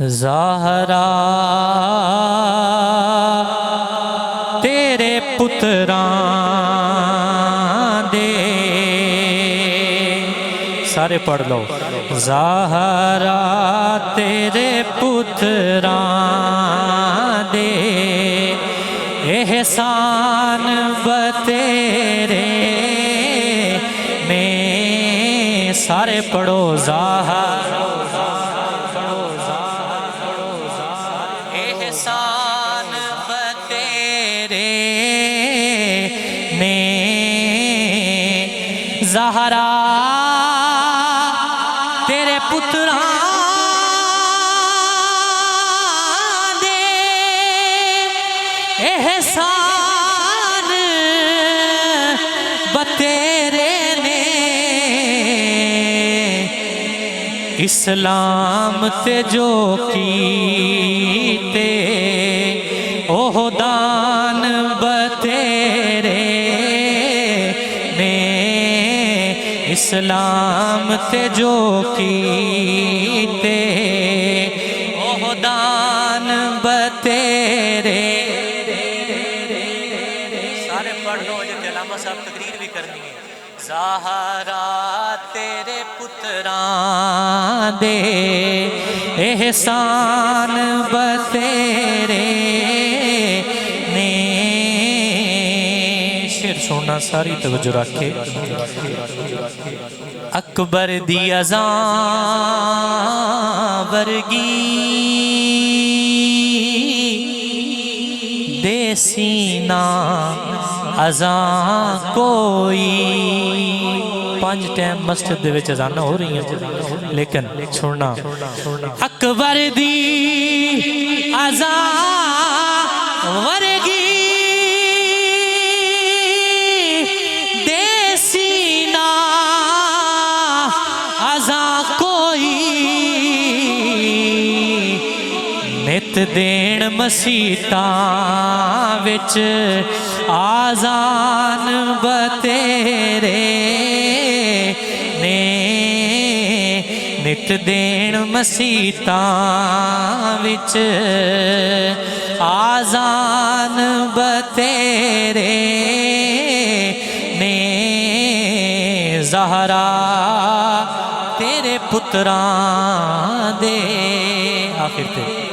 زہرا، تیرے پتران دے۔ سارے پڑھ لو۔ زہرا، تیرے پتران دے۔ احسان بتیرے میں سارے پڑھو زہرا۔ نے زہرا تیرے پترا دے احسان بتیرے نے اسلام تے جو کی تے اوہ دان اسلام تے جو کیتے عہدان بتیرے۔ سارے پڑھ لو جب علامہ صاحب تقریر بھی کرنی ہے۔ زہرا تیرے پتران دے، احسان بتیرے۔ ਸੁਣਨਾ ਸਾਰੀ ਤਵੱਜੋ ਰੱਖ। ਅਕਬਰ ਦੀ ਅਜ਼ਾਂ ਵਰਗੀ ਦੇਸੀ ਨਾ ਅਜ਼ਾਂ ਕੋਈ। ਪੰਜ ਟਾਈਮ ਮਸਜਿਦ ਦੇ ਵਿੱਚ ਅਜ਼ਾਨਾਂ ਹੋ ਰਹੀਆਂ। ਲੇਕਿਨ ਸੁਣਨਾ, ਅਕਬਰ ਦੀ ਅਜ਼ਾਂ ਵਰਗੀ جیت دین مسیتا آزان بتیرے نے نت دین مسیتا آزان بتیرے نے زہرا تیرے پتران دے آخر تے